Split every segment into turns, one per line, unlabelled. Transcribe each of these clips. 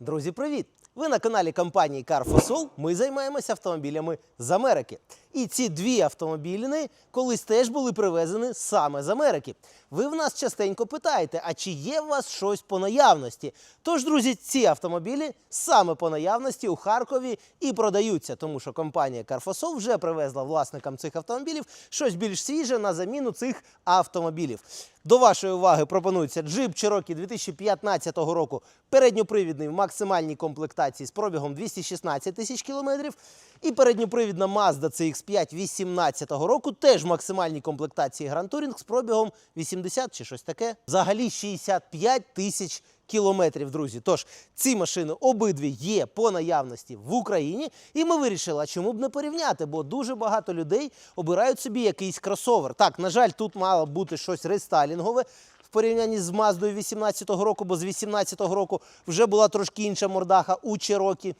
Друзі, привіт! Ви на каналі компанії Carfosol. Ми займаємося автомобілями з Америки. І ці дві автомобілі колись теж були привезені саме з Америки. Ви в нас частенько питаєте, а чи є у вас щось по наявності? Тож, друзі, ці автомобілі саме по наявності у Харкові і продаються, тому що компанія Carfosol вже привезла власникам цих автомобілів щось більш свіже на заміну цих автомобілів. До вашої уваги пропонується Jeep Cherokee 2015 року, передньопривідний в максимальній комплектації з пробігом 216 тисяч кілометрів. І передньопривідна Mazda CX-5 18 року, теж в максимальній комплектації Touring з пробігом 80 чи щось таке. Взагалі 65 тисяч кілометрів, друзі. Тож ці машини обидві є по наявності в Україні, і ми вирішили, а чому б не порівняти, бо дуже багато людей обирають собі якийсь кросовер. Так, на жаль, тут мало бути щось рестайлінгове. В порівнянні з Маздою 18-го року, бо з 18-го року вже була трошки інша мордаха у Чирокі.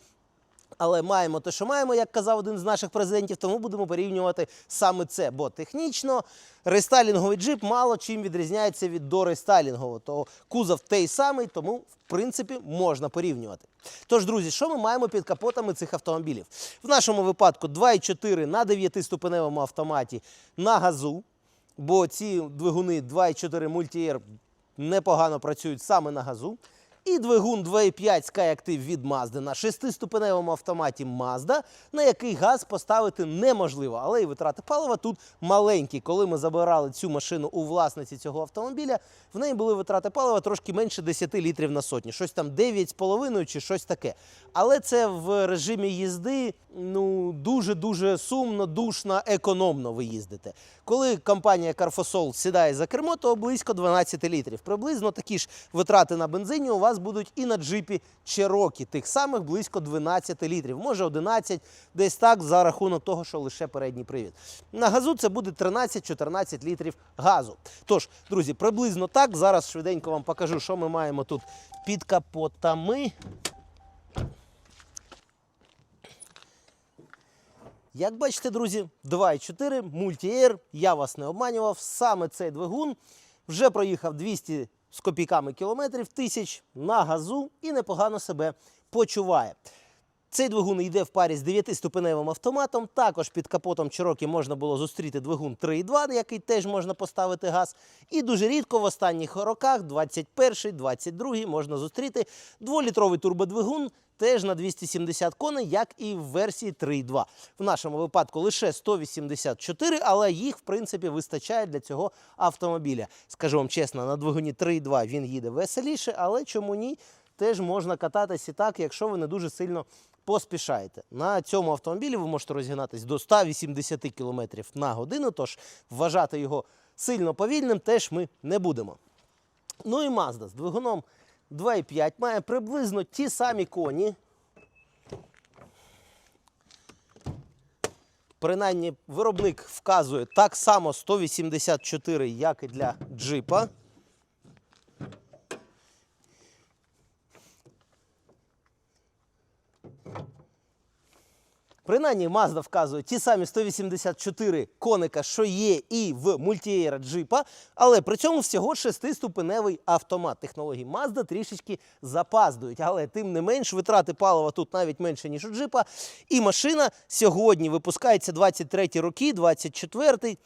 Але маємо те, що маємо, як казав один з наших президентів, тому будемо порівнювати саме це. Бо технічно рестайлінговий джип мало чим відрізняється від дорестайлінгового. То кузов той самий, тому в принципі можна порівнювати. Тож, друзі, що ми маємо під капотами цих автомобілів? В нашому випадку 2,4 на 9-ступеневому автоматі на газу. Бо ці двигуни 2,4 Multi-Air непогано працюють саме на газу. І двигун 2,5 SkyActiv від Mazda на шестиступеневому автоматі Mazda, на який газ поставити неможливо, але і витрати палива тут маленькі. Коли ми забирали цю машину у власниці цього автомобіля, в неї були витрати палива трошки менше 10 літрів на сотні, щось там 9,5 чи щось таке. Але це в режимі їзди ну дуже-дуже сумно, душно, економно ви їздите. Коли компанія Carfosol сідає за кермо, то близько 12 літрів. Приблизно такі ж витрати на бензині у вас будуть і на джипі Cherokee, тих самих близько 12 літрів, може 11, десь так, за рахунок того, що лише передній привід. На газу це буде 13-14 літрів газу. Тож, друзі, приблизно так. Зараз швиденько вам покажу, що ми маємо тут під капотами. Як бачите, друзі, 2,4 Multi-Air, я вас не обманював, саме цей двигун вже проїхав 200 з копійками кілометрів тисяч на газу і непогано себе почуває. Цей двигун йде в парі з 9-ступеневим автоматом. Також під капотом Cherokee можна було зустріти двигун 3.2, на який теж можна поставити газ. І дуже рідко в останніх роках, 21-й, 22-й, можна зустріти дволітровий турбодвигун теж на 270 коней, як і в версії 3.2. В нашому випадку лише 184, але їх, в принципі, вистачає для цього автомобіля. Скажу вам чесно, на двигуні 3.2 він їде веселіше, але чому ні? Теж можна кататися і так, якщо ви не дуже сильно поспішаєте. На цьому автомобілі ви можете розігнатись до 180 км на годину, тож вважати його сильно повільним теж ми не будемо. Ну і Mazda з двигуном 2,5 має приблизно ті самі коні. Принаймні, виробник вказує так само 184, як і для джипа. Принаймні, Mazda вказує ті самі 184 коника, що є і в Multiera джипа, але при цьому всього шестиступеневий автомат. Технології Mazda трішечки запаздують, але тим не менш витрати палива тут навіть менше, ніж у джипа. І машина сьогодні випускається 23 роки, 24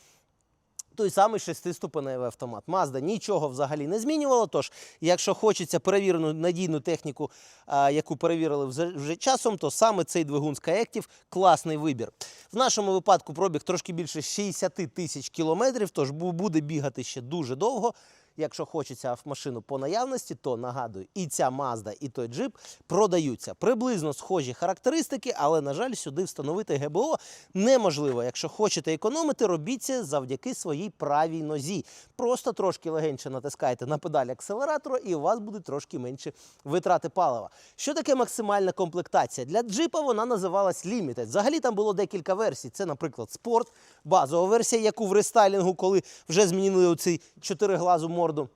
той самий шестиступеневий автомат. Mazda нічого взагалі не змінювала. Тож, якщо хочеться перевірену надійну техніку, яку перевірили вже часом, то саме цей двигун з Каектів – класний вибір. В нашому випадку пробіг трошки більше 60 тисяч кілометрів, тож буде бігати ще дуже довго. Якщо хочеться машину по наявності, то нагадую, і ця Mazda, і той джип продаються. Приблизно схожі характеристики, але, на жаль, сюди встановити ГБО неможливо. Якщо хочете економити, робіть це завдяки своїй правій нозі. Просто трошки легеньше натискайте на педаль акселератора, і у вас буде трошки менше витрати палива. Що таке максимальна комплектація? Для джипа вона називалась Limited. Взагалі там було декілька версій. Це, наприклад, спорт, базова версія, яку в рестайлінгу, коли вже змінили оцей чотириглазу морду. Е,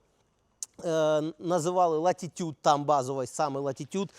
називали Latitude, там базовий саме Latitude.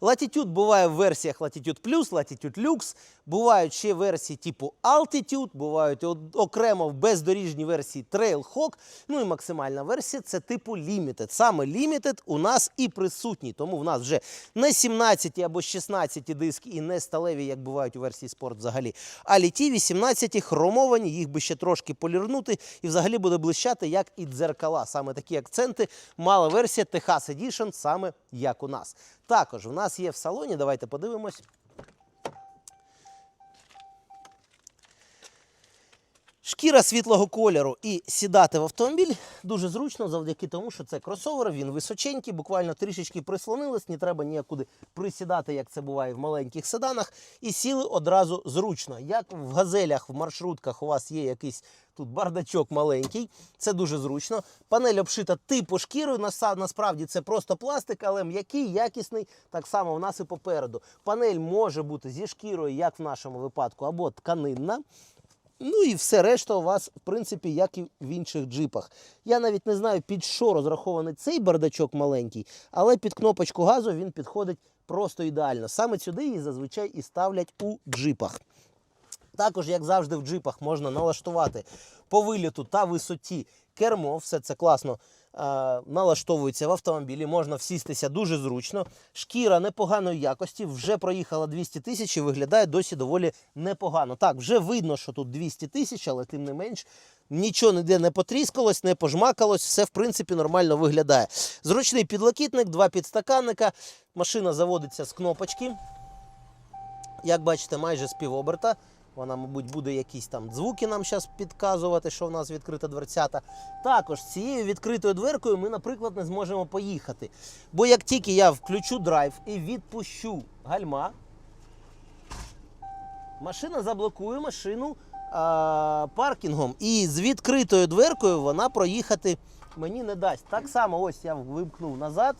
Latitude буває в версіях Latitude Plus, Latitude Lux, бувають ще версії типу Altitude, бувають окремо в бездоріжній версії Trailhawk, ну і максимальна версія це типу Limited. Саме Limited у нас і присутній, тому в нас вже не 17 або 16 диски і не сталеві, як бувають у версії Sport взагалі, а літі 18 хромовані, їх би ще трошки полірнути і взагалі буде блищати, як і дзеркала. Саме такі акценти мала версія Техас Edition, саме як у нас. Також в нас є в салоні, давайте подивимось. Шкіра світлого кольору і сідати в автомобіль дуже зручно завдяки тому, що це кросовер, він височенький, буквально трішечки прислонились, не треба ніякуди присідати, як це буває в маленьких седанах, і сіли одразу зручно. Як в газелях, в маршрутках у вас є якийсь тут бардачок маленький, це дуже зручно. Панель обшита типу шкірою, насправді це просто пластик, але м'який, якісний, так само в нас і попереду. Панель може бути зі шкірою, як в нашому випадку, або тканинна. Ну і все решта у вас, в принципі, як і в інших джипах. Я навіть не знаю, під що розрахований цей бардачок маленький, але під кнопочку газу він підходить просто ідеально. Саме сюди її зазвичай і ставлять у джипах. Також, як завжди, в джипах можна налаштувати по виліту та висоті кермо. Все це класно налаштовується в автомобілі. Можна всістися дуже зручно. Шкіра непоганої якості, вже проїхала 200 тисяч і виглядає досі доволі непогано. Так, вже видно, що тут 200 тисяч, але тим не менш. Нічого ніде не потріскалось, не пожмакалось, все в принципі нормально виглядає. Зручний підлокітник, два підстаканника. Машина заводиться з кнопочки. Як бачите, майже з півоберта. Вона, мабуть, буде якісь там звуки нам зараз підказувати, що в нас відкрита дверцята. Також цією відкритою дверкою ми, наприклад, не зможемо поїхати. Бо як тільки я включу драйв і відпущу гальма, машина заблокує машину а, паркінгом. І з відкритою дверкою вона проїхати мені не дасть. Так само, ось я вимкнув назад.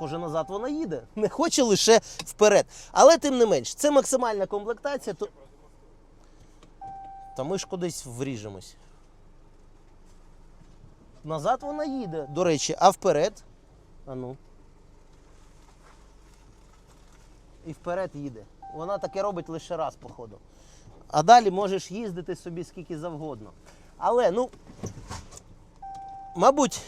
Схоже, назад вона їде. Не хоче лише вперед. Але тим не менш, це максимальна комплектація. То... Та ми ж кудись вріжемось. Назад вона їде, до речі, а вперед. А ну. І вперед їде. Вона таке робить лише раз, походу. А далі можеш їздити собі скільки завгодно. Але, ну, мабуть,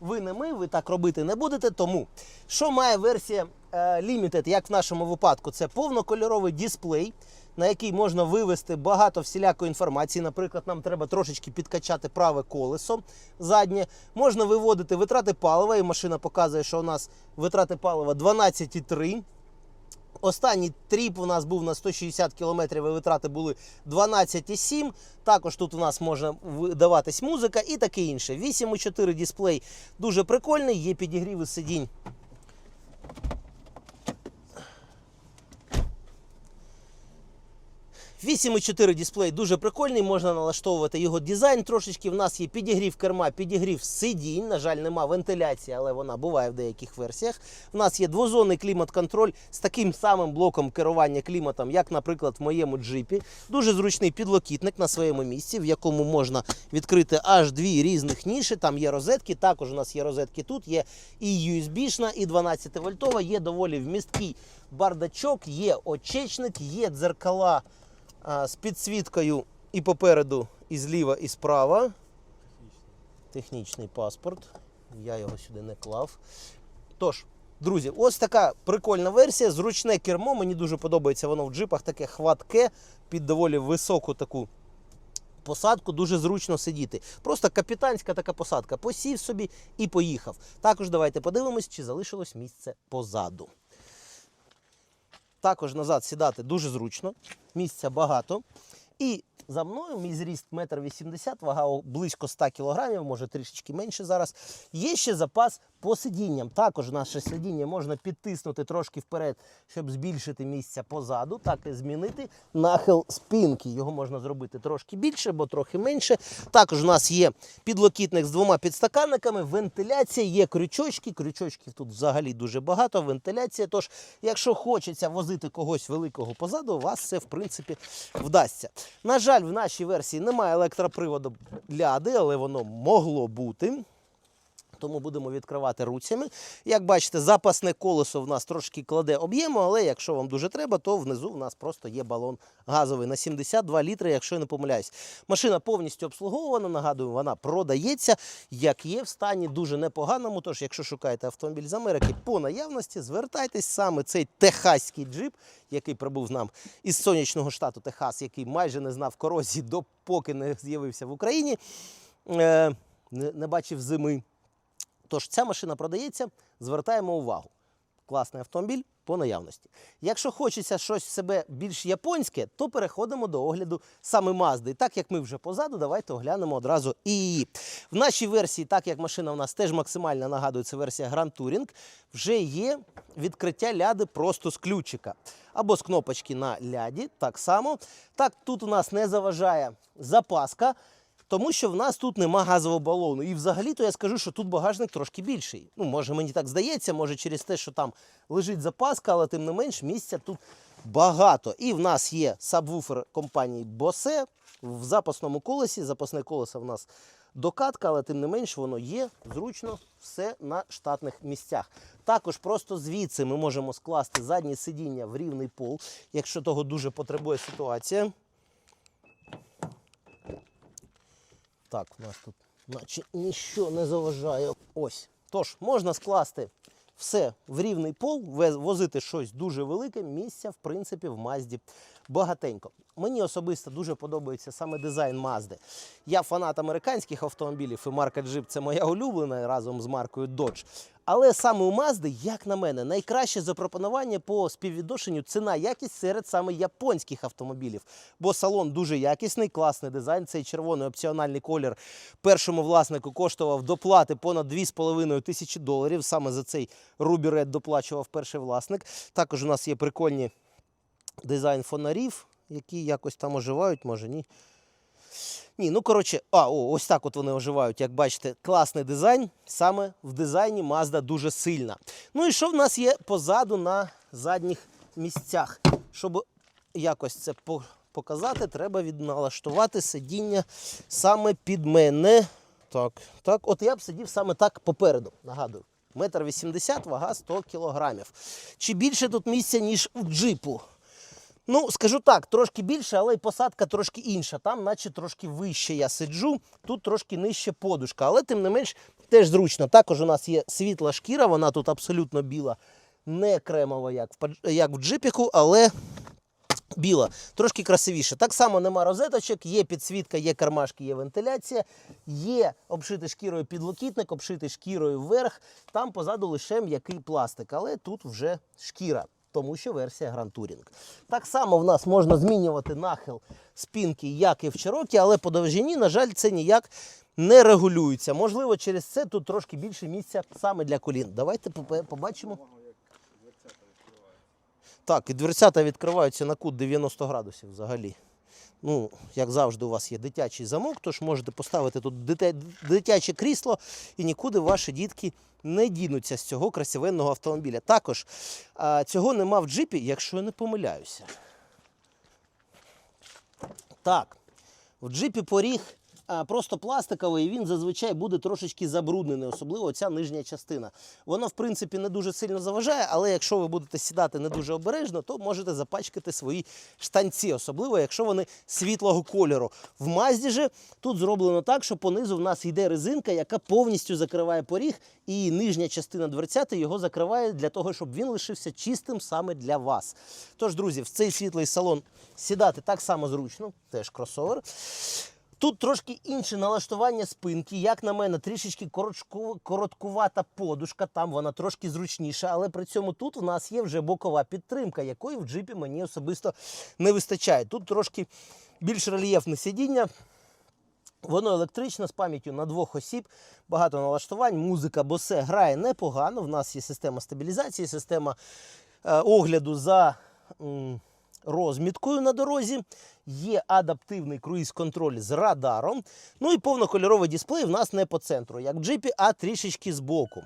ви не ми, ви так робити не будете. Тому що має версія е, Limited, як в нашому випадку, це повнокольоровий дисплей, на який можна вивести багато всілякої інформації. Наприклад, нам треба трошечки підкачати праве колесо заднє. Можна виводити витрати палива, і машина показує, що у нас витрати палива 12,3. Останній тріп у нас був на 160 км, і витрати були 12,7. Також тут у нас може видаватись музика і таке інше. 8,4 дисплей дуже прикольний, є підігріви сидінь. Вісім і 4 дисплей дуже прикольний, можна налаштовувати його дизайн трошечки. В нас є підігрів керма, підігрів сидінь. На жаль, нема вентиляції, але вона буває в деяких версіях. В нас є двозонний клімат-контроль з таким самим блоком керування кліматом, як, наприклад, в моєму джипі. Дуже зручний підлокітник на своєму місці, в якому можна відкрити аж дві різних ніші. Там є розетки. Також у нас є розетки тут. Є і USB-шна, і 12 вольтова. Є доволі вмісткий бардачок, є очечник, є дзеркала з підсвіткою і попереду, і зліва, і справа. Технічний паспорт. Я його сюди не клав. Тож, друзі, ось така прикольна версія. Зручне кермо. Мені дуже подобається воно в джипах, таке хватке під доволі високу таку. Посадку дуже зручно сидіти. Просто капітанська така посадка. Посів собі і поїхав. Також давайте подивимось, чи залишилось місце позаду. Також назад сідати дуже зручно, місця багато. І за мною мій зріст 1,80 м, вага близько 100 кг, може трішечки менше зараз. Є ще запас по сидінням. Також наше сидіння можна підтиснути трошки вперед, щоб збільшити місця позаду, так і змінити нахил спинки. Його можна зробити трошки більше, бо трохи менше. Також у нас є підлокітник з двома підстаканниками, вентиляція, є крючочки. Крючочків тут взагалі дуже багато. Вентиляція. Тож, якщо хочеться возити когось великого позаду, у вас це в принципі вдасться. На жаль, в нашій версії немає електроприводу ляди, але воно могло бути. Тому будемо відкривати руцями. Як бачите, запасне колесо в нас трошки кладе об'єму, але якщо вам дуже треба, то внизу в нас просто є балон газовий на 72 літри, якщо я не помиляюсь. Машина повністю обслуговувана. Нагадую, вона продається, як є в стані дуже непоганому. Тож, якщо шукаєте автомобіль з Америки по наявності, звертайтесь саме цей техаський джип, який прибув нам із сонячного штату Техас, який майже не знав корозії, допоки не з'явився в Україні. Е, не, не бачив зими. Тож ця машина продається, звертаємо увагу. Класний автомобіль по наявності. Якщо хочеться щось в себе більш японське, то переходимо до огляду саме Мазди. Так як ми вже позаду, давайте оглянемо одразу і її. В нашій версії, так як машина у нас теж максимально нагадує, це версія Grand Touring, вже є відкриття ляди просто з ключика. Або з кнопочки на ляді, так само. Так, тут у нас не заважає запаска. Тому що в нас тут нема газового балону. І взагалі-то я скажу, що тут багажник трошки більший. Ну, може, мені так здається, може через те, що там лежить запаска, але тим не менш місця тут багато. І в нас є сабвуфер компанії Bose в запасному колесі. Запасне колесо в нас докатка, але тим не менш воно є зручно все на штатних місцях. Також просто звідси ми можемо скласти заднє сидіння в рівний пол, якщо того дуже потребує ситуація. Так, у нас тут наче нічого не заважає. Ось. Тож, можна скласти все в рівний пол, возити щось дуже велике, місця, в принципі, в Мазді багатенько. Мені особисто дуже подобається саме дизайн Мазди. Я фанат американських автомобілів, і марка Jeep це моя улюблена разом з маркою Dodge. Але саме у Мазди, як на мене, найкраще запропонування по співвідношенню ціна-якість серед саме японських автомобілів. Бо салон дуже якісний, класний дизайн. Цей червоний опціональний колір першому власнику коштував доплати понад 2,5 тисячі доларів. Саме за цей Red доплачував перший власник. Також у нас є прикольні дизайн фонарів, які якось там оживають, може ні. Ні, ну коротше, а, о, ось так от вони оживають. Як бачите, класний дизайн. Саме в дизайні Mazda дуже сильна. Ну і що в нас є позаду на задніх місцях? Щоб якось це показати, треба відналаштувати сидіння саме під мене. Так, так, от я б сидів саме так попереду. Нагадую. Метр вісімдесят, вага 100 кілограмів. Чи більше тут місця, ніж у джипу? Ну, скажу так, трошки більше, але й посадка трошки інша. Там, наче трошки вище я сиджу, тут трошки нижче подушка, але тим не менш теж зручно. Також у нас є світла шкіра, вона тут абсолютно біла, не кремова, як в, як в джипіку, але біла, трошки красивіше. Так само нема розеточок, є підсвітка, є кармашки, є вентиляція, є обшитий шкірою підлокітник, обшитий шкірою вверх. Там позаду лише м'який пластик, але тут вже шкіра. Тому що версія Touring. Так само в нас можна змінювати нахил спинки, як і в Чирокі, але по довжині, на жаль, це ніяк не регулюється. Можливо, через це тут трошки більше місця саме для колін. Давайте побачимо. Так, і дверцята відкриваються на кут 90 градусів взагалі. Ну, як завжди, у вас є дитячий замок, тож можете поставити тут дитяче крісло і нікуди ваші дітки не дінуться з цього красивенного автомобіля. Також цього нема в джипі, якщо я не помиляюся. Так, в джипі поріг просто пластиковий, він зазвичай буде трошечки забруднений, особливо ця нижня частина. Воно, в принципі, не дуже сильно заважає, але якщо ви будете сідати не дуже обережно, то можете запачкати свої штанці, особливо якщо вони світлого кольору. В Мазді же тут зроблено так, що понизу в нас йде резинка, яка повністю закриває поріг, і нижня частина дверцяти його закриває для того, щоб він лишився чистим саме для вас. Тож, друзі, в цей світлий салон сідати так само зручно, теж кросовер. Тут трошки інше налаштування спинки. Як на мене, трішечки коротку- короткувата подушка, там вона трошки зручніша, але при цьому тут в нас є вже бокова підтримка, якої в джипі мені особисто не вистачає. Тут трошки більш рельєфне сидіння. Воно електричне з пам'яттю на двох осіб, багато налаштувань, музика, босе грає непогано. В нас є система стабілізації, система е, огляду за м, розміткою на дорозі. Є адаптивний круїз-контроль з радаром. Ну і повнокольоровий дисплей в нас не по центру, як в джипі, а трішечки збоку.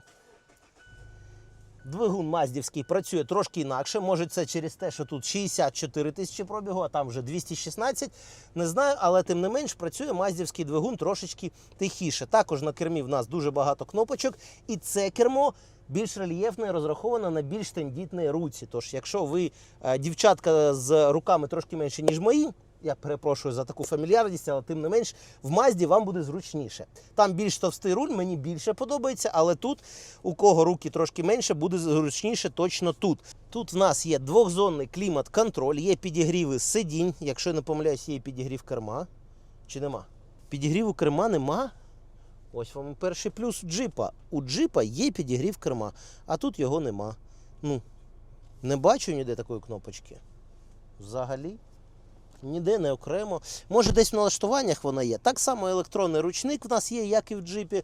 Двигун Маздівський працює трошки інакше. Може, це через те, що тут 64 тисячі пробігу, а там вже 216. Не знаю, але тим не менш працює Маздівський двигун трошечки тихіше. Також на кермі в нас дуже багато кнопочок, і це кермо. Більш рельєфне, розраховане на більш тендітні руці. Тож, якщо ви е, дівчатка з руками трошки менше, ніж мої, я перепрошую за таку фамільярність, але тим не менш в Мазді вам буде зручніше. Там більш товстий руль, мені більше подобається, але тут, у кого руки трошки менше, буде зручніше точно тут. Тут в нас є двохзонний клімат-контроль, є підігріви сидінь, якщо я не помиляюсь, є підігрів керма. Чи нема? Підігріву керма нема. Ось вам перший плюс джипа. У джипа є підігрів керма, а тут його нема. Ну, не бачу ніде такої кнопочки. Взагалі. Ніде не окремо. Може, десь в налаштуваннях вона є. Так само електронний ручник в нас є, як і в джипі.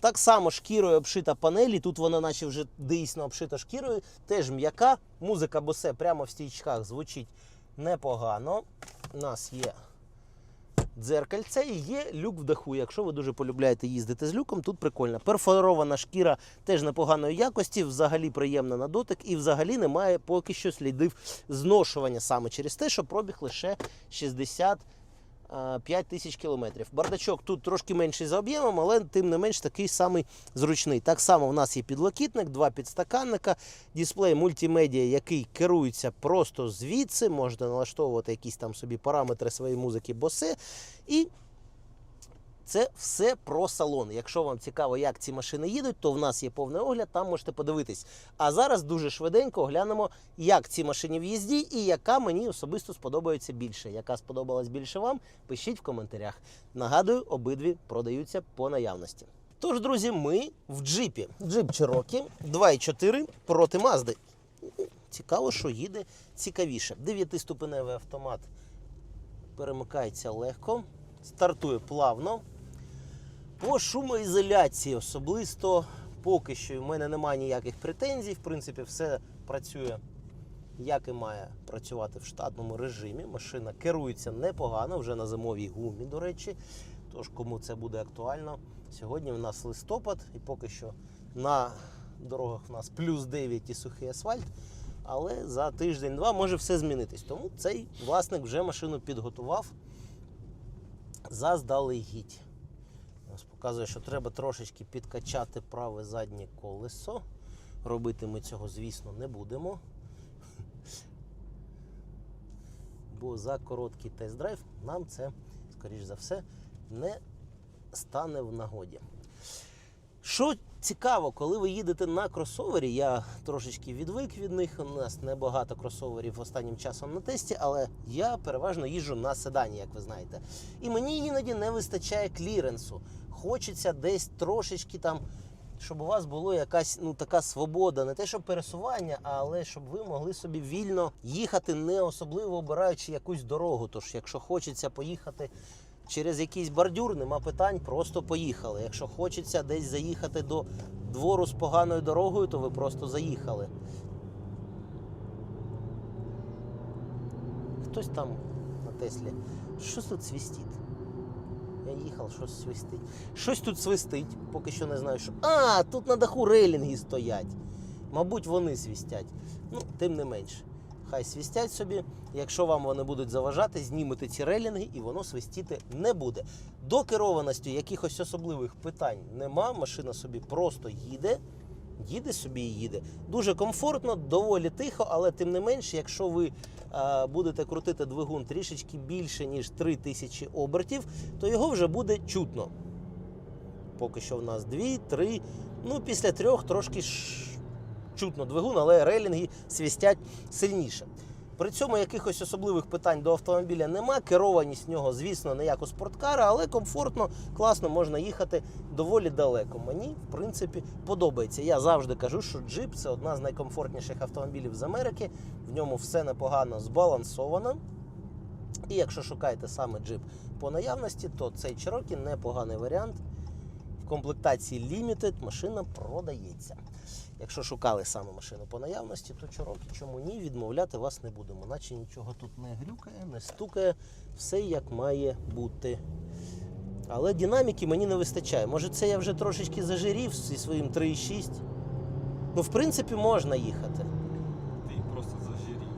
Так само шкірою обшита панель, і тут вона наче вже дійсно обшита шкірою. Теж м'яка. Музика босе прямо в стійчках звучить непогано. У нас є дзеркальце і є люк в даху. Якщо ви дуже полюбляєте їздити з люком, тут прикольно. Перфорована шкіра теж непоганої якості, взагалі приємна на дотик, і взагалі немає поки що слідів зношування саме через те, що пробіг лише 65 тисяч кілометрів. Бардачок тут трошки менший за об'ємом, але тим не менш такий самий зручний. Так само в нас є підлокітник, два підстаканника, дисплей мультимедіа, який керується просто звідси. Можете налаштовувати якісь там собі параметри своєї музики босе. І це все про салон. Якщо вам цікаво, як ці машини їдуть, то в нас є повний огляд, там можете подивитись. А зараз дуже швиденько оглянемо, як ці машини в їзді і яка мені особисто сподобається більше. Яка сподобалась більше вам, пишіть в коментарях. Нагадую, обидві продаються по наявності. Тож, друзі, ми в джипі. Джип Cherokee 2.4 проти Мазди. Цікаво, що їде цікавіше. Дев'ятиступеневий автомат перемикається легко, стартує плавно. По шумоізоляції особисто поки що в мене немає ніяких претензій. В принципі, все працює як і має працювати в штатному режимі. Машина керується непогано, вже на зимовій гумі, до речі. Тож, кому це буде актуально, сьогодні в нас листопад, і поки що на дорогах в нас плюс 9 і сухий асфальт. Але за тиждень-два може все змінитись. Тому цей власник вже машину підготував заздалегідь. Показує, що треба трошечки підкачати праве заднє колесо. Робити ми цього, звісно, не будемо. Бо за короткий тест-драйв нам це, скоріш за все, не стане в нагоді. Що цікаво, коли ви їдете на кросовері, я трошечки відвик від них. У нас небагато кросоверів останнім часом на тесті, але я переважно їжджу на седані, як ви знаєте. І мені іноді не вистачає кліренсу. Хочеться десь трошечки там, щоб у вас була якась ну така свобода, не те, що пересування, але щоб ви могли собі вільно їхати, не особливо обираючи якусь дорогу. Тож, якщо хочеться поїхати через якийсь бордюр, нема питань, просто поїхали. Якщо хочеться десь заїхати до двору з поганою дорогою, то ви просто заїхали. Хтось там на Теслі. Щось тут свистить. Я їхав, щось свистить. Щось тут свистить, поки що не знаю, що. А, тут на даху рейлінги стоять. Мабуть, вони свистять. Ну, тим не менше. Хай свистять собі. Якщо вам вони будуть заважати, знімете ці рейлінги і воно свистіти не буде. До керованості якихось особливих питань нема. Машина собі просто їде. Їде собі і їде. Дуже комфортно, доволі тихо, але тим не менш, якщо ви е, будете крутити двигун трішечки більше, ніж 3000 обертів, то його вже буде чутно. Поки що в нас 2, 3. Ну, після трьох трошки ш... чутно двигун, але рейлінги свістять сильніше. При цьому якихось особливих питань до автомобіля нема. Керованість в нього, звісно, не як у спорткара, але комфортно, класно можна їхати доволі далеко. Мені, в принципі, подобається. Я завжди кажу, що джип це одна з найкомфортніших автомобілів з Америки. В ньому все непогано збалансовано. І якщо шукаєте саме джип по наявності, то цей Cherokee непоганий варіант. В комплектації Limited машина продається. Якщо шукали саме машину по наявності, то Cherokee чому ні, відмовляти вас не будемо. Наче нічого тут не грюкає, не стукає, все як має бути. Але динаміки мені не вистачає. Може це я вже трошечки зажирів зі своїм 3,6. Ну, в принципі, можна їхати.
Ти просто зажирів.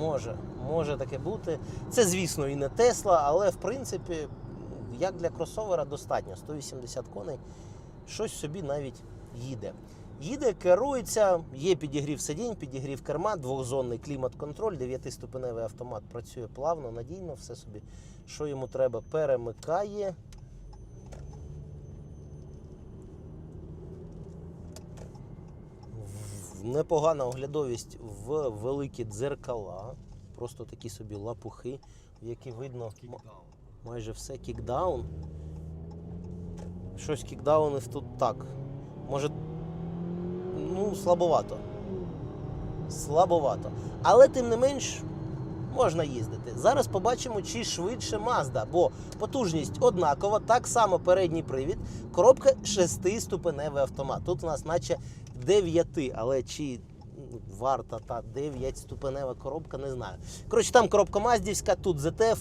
Може, може таке бути. Це, звісно, і не Тесла, але в принципі, як для кросовера, достатньо. 180 коней, щось собі навіть їде. Їде, керується, є підігрів сидінь, підігрів керма, двохзонний клімат-контроль, 9-ступеневий автомат працює плавно, надійно, все собі, що йому треба, перемикає. Непогана оглядовість в великі дзеркала. Просто такі собі лапухи, в які видно майже все кікдаун. Щось кікдаунів тут так. Може, ну, слабовато. Слабовато. Але тим не менш можна їздити. Зараз побачимо, чи швидше Mazda, бо потужність однакова, так само передній привід, коробка 6-ступеневий автомат. Тут у нас наче 9, але чи ну, варта та 9-ступенева коробка, не знаю. Коротше, там коробка Маздівська, тут ZF,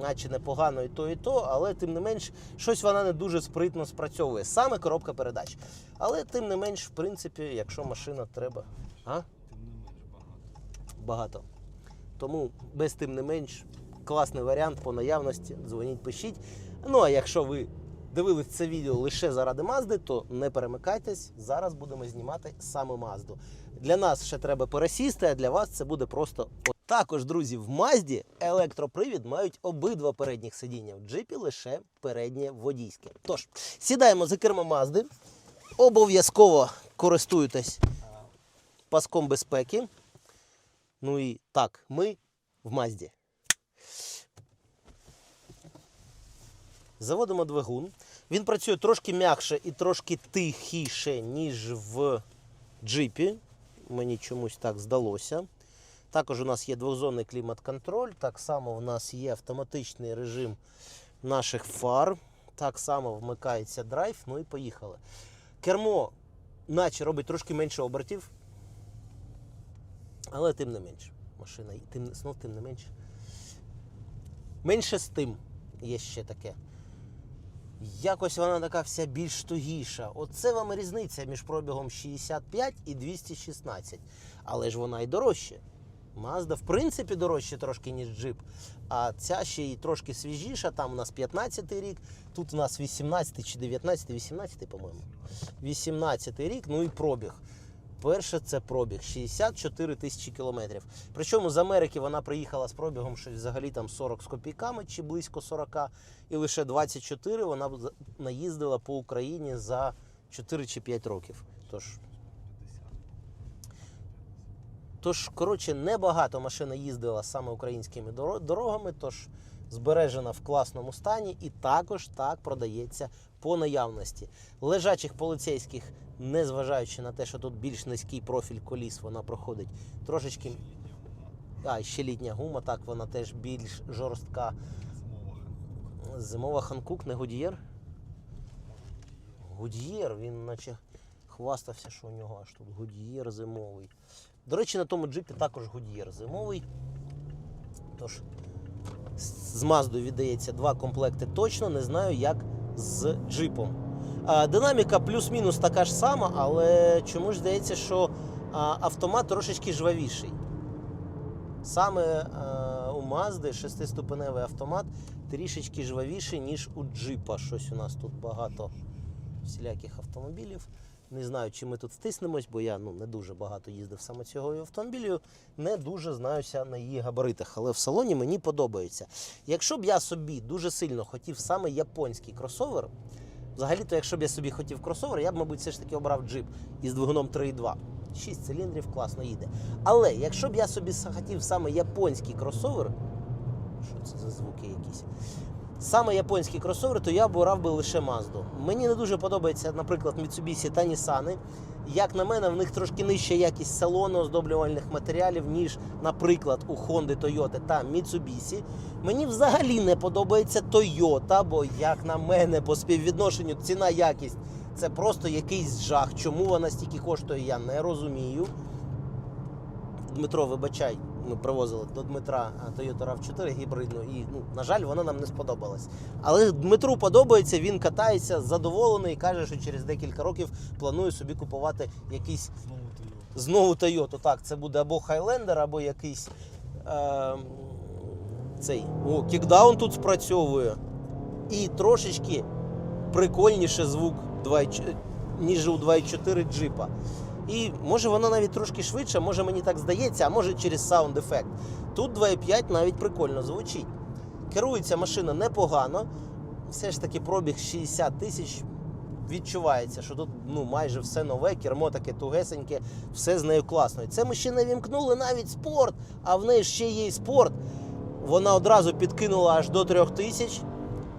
наче непогано і то, і то, але тим не менш, щось вона не дуже спритно спрацьовує. Саме коробка передач. Але тим не менш, в принципі, якщо машина треба. А?
Тим не менш багато.
багато. Тому без тим не менш класний варіант по наявності. Дзвоніть, пишіть. Ну а якщо ви дивились це відео лише заради Мазди, то не перемикайтесь. Зараз будемо знімати саме Мазду. Для нас ще треба пересісти, а для вас це буде просто. Також, друзі, в Мазді електропривід мають обидва передніх сидіння. В джипі лише переднє водійське. Тож, сідаємо за кермо Мазди. Обов'язково користуйтесь паском безпеки. Ну і так, ми в Мазді. Заводимо двигун. Він працює трошки м'якше і трошки тихіше, ніж в джипі. Мені чомусь так здалося. Також у нас є двохзонний клімат-контроль. Так само у нас є автоматичний режим наших фар. Так само вмикається драйв. Ну і поїхали. Кермо, наче робить трошки менше обертів, але тим не менш. Машина, тим, знов тим не менш. Менше з тим є ще таке. Якось вона така вся більш тугіша. Оце вам різниця між пробігом 65 і 216. Але ж вона і дорожча. Mazda, в принципі, дорожче трошки, ніж джип. А ця ще й трошки свіжіша. Там у нас 15 рік, тут у нас 18 чи 19, 18, по-моєму. 18 рік, ну і пробіг. Перше це пробіг 64 тисячі кілометрів. Причому з Америки вона приїхала з пробігом щось взагалі там 40 з копійками чи близько 40, і лише 24 вона наїздила по Україні за 4 чи 5 років. Тож,
50.
Тож коротше, небагато машина їздила саме українськими дорогами, тож збережена в класному стані і також так продається по наявності. Лежачих поліцейських, незважаючи на те, що тут більш низький профіль коліс, вона проходить трошечки. А, ще літня гума, так вона теж більш жорстка.
Зимова Ханкук,
не Гудієр. Гудієр, він наче хвастався, що у нього аж тут Гудієр зимовий. До речі, на тому джипі також Гудієр зимовий. Тож, з- з Маздою віддається два комплекти точно, не знаю, як з джипом. Динаміка плюс-мінус така ж сама, але чомусь здається, що автомат трошечки жвавіший. Саме е, у Мазди шестиступеневий автомат трішечки жвавіший, ніж у джипа. Щось у нас тут багато всіляких автомобілів. Не знаю, чи ми тут втиснемось, бо я ну, не дуже багато їздив саме цього автомобілю, не дуже знаюся на її габаритах, але в салоні мені подобається. Якщо б я собі дуже сильно хотів саме японський кросовер, взагалі-то, якщо б я собі хотів кросовер, я б, мабуть, все ж таки обрав джип із двигуном 3.2. 6 циліндрів класно їде. Але якщо б я собі хотів саме японський кросовер, що це за звуки якісь? Саме японський кросовер, то я б обрав би лише Mazda. Мені не дуже подобається, наприклад, Mitsubishi та Nissan. Як на мене, в них трошки нижча якість салону оздоблювальних матеріалів, ніж, наприклад, у Honda, Toyota та Mitsubishi. Мені взагалі не подобається Toyota, бо, як на мене, по співвідношенню ціна-якість це просто якийсь жах. Чому вона стільки коштує, я не розумію. Дмитро, вибачай, ми привозили до Дмитра Toyota RAV4 гібридну, і, ну, на жаль, вона нам не сподобалась. Але Дмитру подобається, він катається задоволений і каже, що через декілька років планує собі купувати якийсь
Знову
Знову Toyota. Так, це буде або Highlander, або якийсь. Е, цей. О, кікдаун тут спрацьовує. І трошечки прикольніше звук 2.4, ніж у 2.4 джипа. І може вона навіть трошки швидше, може мені так здається, а може через саунд ефект. Тут 2.5 навіть прикольно звучить. Керується машина непогано. Все ж таки пробіг 60 тисяч. Відчувається, що тут ну, майже все нове, кермо таке тугесеньке, все з нею класно. І це ми ще не вімкнули навіть спорт, а в неї ще є спорт. Вона одразу підкинула аж до 3000 тисяч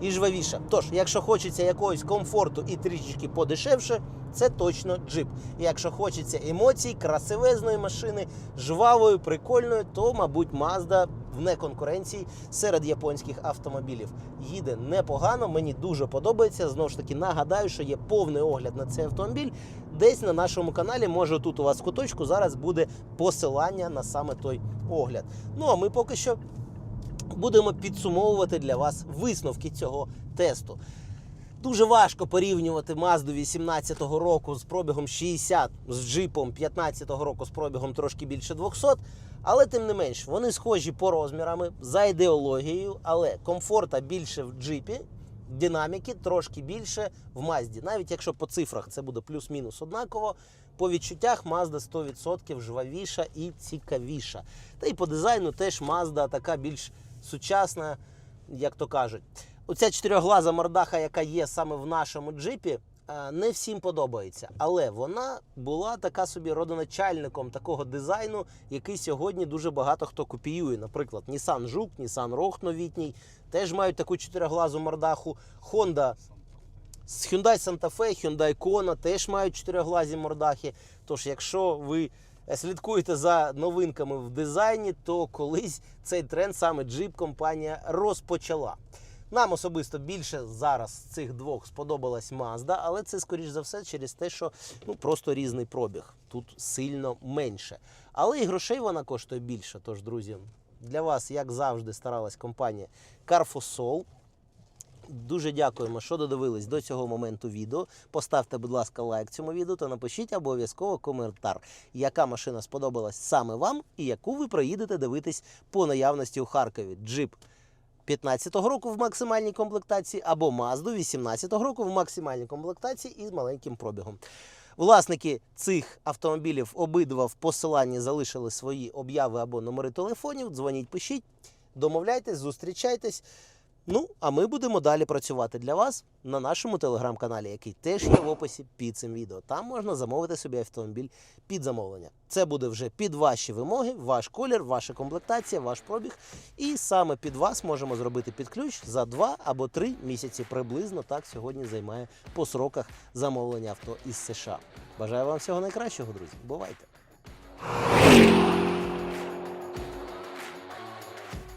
і жвавіша. Тож, якщо хочеться якогось комфорту і трішечки подешевше, це точно джип. Якщо хочеться емоцій, красивезної машини, жвавої, прикольної, то, мабуть, Mazda вне конкуренції серед японських автомобілів. Їде непогано, мені дуже подобається. Знову ж таки, нагадаю, що є повний огляд на цей автомобіль. Десь на нашому каналі, може тут у вас в куточку, зараз буде посилання на саме той огляд. Ну а ми поки що будемо підсумовувати для вас висновки цього тесту. Дуже важко порівнювати Mazda 18-го року з пробігом 60 з джипом 15-го року з пробігом трошки більше 200, але тим не менш вони схожі по розмірами за ідеологією, але комфорта більше в джипі, динаміки трошки більше в Mazda. Навіть якщо по цифрах це буде плюс-мінус однаково, по відчуттях Mazda 100% жвавіша і цікавіша. Та й по дизайну теж Mazda така більш сучасна, як то кажуть. Оця чотирьохглаза мордаха, яка є саме в нашому джипі, е, не всім подобається. Але вона була така собі родоначальником такого дизайну, який сьогодні дуже багато хто копіює. Наприклад, Nissan Жук, Nissan Rogue новітній теж мають таку чотирьохглазу мордаху. Honda з Hyundai Santa Fe, Hyundai Kona теж мають чотирьохглазі мордахи. Тож, якщо ви слідкуєте за новинками в дизайні, то колись цей тренд саме Jeep компанія розпочала. Нам особисто більше зараз цих двох сподобалась Mazda, але це скоріш за все через те, що ну просто різний пробіг. Тут сильно менше. Але і грошей вона коштує більше. Тож, друзі, для вас, як завжди, старалась компанія Carfosol. Дуже дякуємо, що додивились до цього моменту відео. Поставте, будь ласка, лайк цьому відео та напишіть обов'язково коментар, яка машина сподобалась саме вам і яку ви проїдете дивитись по наявності у Харкові. Джип 15-го року в максимальній комплектації або Mazda 18-го року в максимальній комплектації із маленьким пробігом. Власники цих автомобілів обидва в посиланні залишили свої обяви або номери телефонів. Дзвоніть, пишіть, домовляйтесь, зустрічайтесь. Ну, а ми будемо далі працювати для вас на нашому телеграм-каналі, який теж є в описі під цим відео. Там можна замовити собі автомобіль під замовлення. Це буде вже під ваші вимоги, ваш колір, ваша комплектація, ваш пробіг. І саме під вас можемо зробити під ключ за два або три місяці. Приблизно так сьогодні займає по сроках замовлення авто із США. Бажаю вам всього найкращого, друзі. Бувайте!